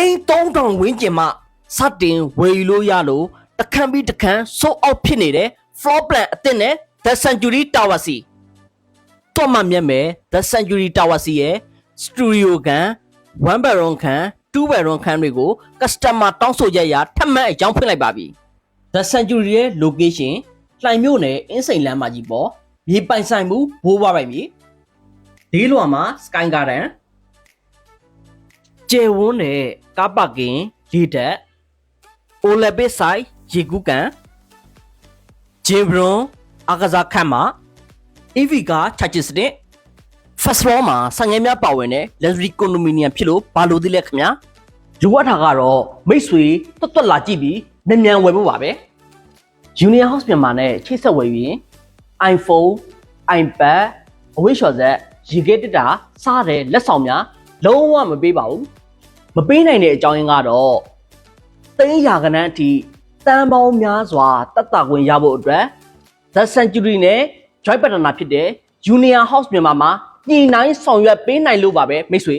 သိန်း3000ဝန်းကျင်မှစတင်ဝယ်ယူလို့ရလို့တခန့်ပြီးတခန့် sold out ဖြစ်နေတဲ့ floor plan အသစ်နဲ့ The Century Tower C တော့မှမြတ်မဲ့ The Century Tower C ရဲ့ studio ကန်1 bedroom ခန်း2 bedroom ခန်းတွေကို customer တောင်းဆိုချက်အရထပ်မံအကြောင်းဖွင့်လိုက်ပါပြီ The Century ရဲ့ location လှိုင်မြို့နယ်အင်းစိန်လမ်းမကြီးပေါ်မြေပိုင်ဆိုင်မှုဘိုးဘွားပိုင်မြေဒီလွာမှာ Sky Garden ကျေဝန်းနဲ့ကားပါကင်လေတက်အိုလပစ်ဆိုင်ရေကူးကန်ဂျေဘရွန်အကစားခန့်မှာ EV က charging စနစ် first floor မှာဆိုင်ငယ်များပါဝင်တဲ့ luxury condominium ဖြစ်လို့ဘာလို့သေးလဲခင်ဗျာလိုအပ်တာကတော့မိတ်ဆွေတွတ်တွတ်လာကြည့်ပြီးမြန်မြန်ဝယ်ဖို့ပါပဲ Union House မြန်မာနဲ့ချိတ်ဆက်ဝယ်ပြီးရင် iPhone, iPad, အဝိရှော်ဆက်ရေခဲတက်တာစားတဲ့လက်ဆောင်များလုံးဝမပေးပါဘူး မပေးနိုင်တဲ့အကြောင်းရင်းကတော့သိန်းရာကနန်းအထိတန်ပေါင်းများစွာတက်တာခွင့်ရဖို့အတွက် The Century နဲ့ Joy Partner ဖြစ်တဲ့ Union House မြန်မာမှာညှိနှိုင်းဆောင်ရွက်ပေးနိုင်လို့ပါပဲမိတ်ဆွေ